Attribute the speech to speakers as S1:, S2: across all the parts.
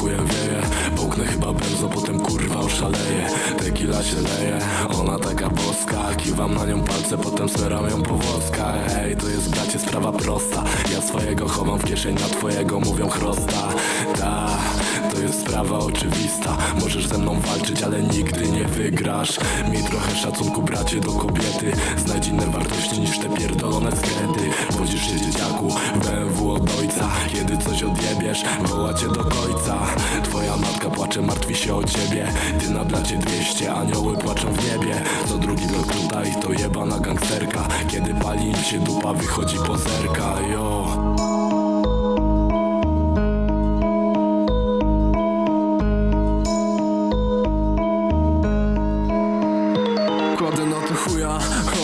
S1: chujem wieje. Połknę chyba benzo, potem kurwa oszaleje. Tequila się leje, ona taka boska. Kiwam na nią palce, potem smeram ją po włoska Ej, to jest bracie sprawa prosta. Ja swojego chowam w kieszeni, a twojego mówią chrosta. Ta, to jest sprawa oczywista. Możesz ze mną walczyć, ale nigdy nie wygrasz. Miej trochę szacunku bracie do kobiety. Znajdź inne wartości niż te pierdolone skrety Wodzisz się dzieciaku, BMW od ojca Kiedy coś odjebie odjebiesz, woła cię do końca. Twoja matka płacze, martwi się o ciebie. Ty na blacie 200, anioły płaczą w niebie. Co drugi blok tutaj to jebana gangsterka. Kiedy pali im się dupa, wychodzi pozerka, yo
S2: Kładę na to chuja,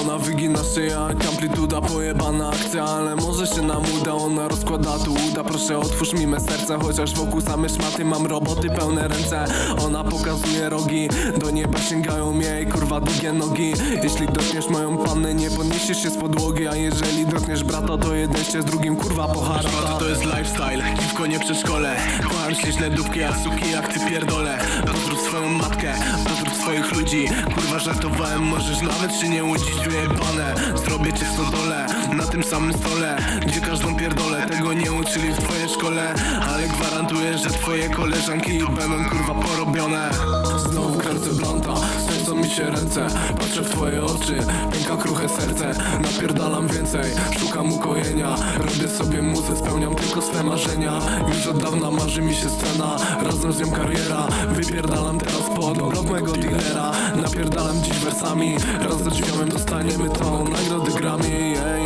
S2: ona wygina szyja jak Amplituda pojebana akcja, ale może się nam uda Ona rozkłada tu uda, proszę otwórz mi me serce Chociaż wokół same szmaty, mam roboty pełne ręce. Ona pokazuje rogi, do nieba sięgają jej kurwa długie nogi. Jeśli dotkniesz moją pannę, nie podniesiesz się z podłogi A jeżeli dotkniesz brata, to jeden się z drugim kurwa poharata
S3: Szmaty to jest lifestyle, dziwko nie przedszkole. Kocham śliczne dupki, a suki jak ty pierdolę Pozdrów swoją matkę, pozdrów swoich ludzi. Kurwa żartowałem, możesz nawet się nie łudzić Ujebane, zrobię cię w stodole Na tym samym stole, gdzie każdą pierdolę. Tego nie uczyli w twojej szkole Ale gwarantuję, że twoje koleżanki będą kurwa porobione.
S2: Znowu kręcę blanta, trzęsą mi się ręce. Patrzę w twoje oczy, pęka kruche serce. Napierdalam więcej, szukam ukojenia. Robię sobie muzę, spełniam tylko swe marzenia. Już od dawna marzy mi się scena Razem z nią kariera, wypierdalam teraz pod blok mego dealera Napierdalam dziś wersami, raz za drzwiami dostaniemy to Nagrody grami, ej,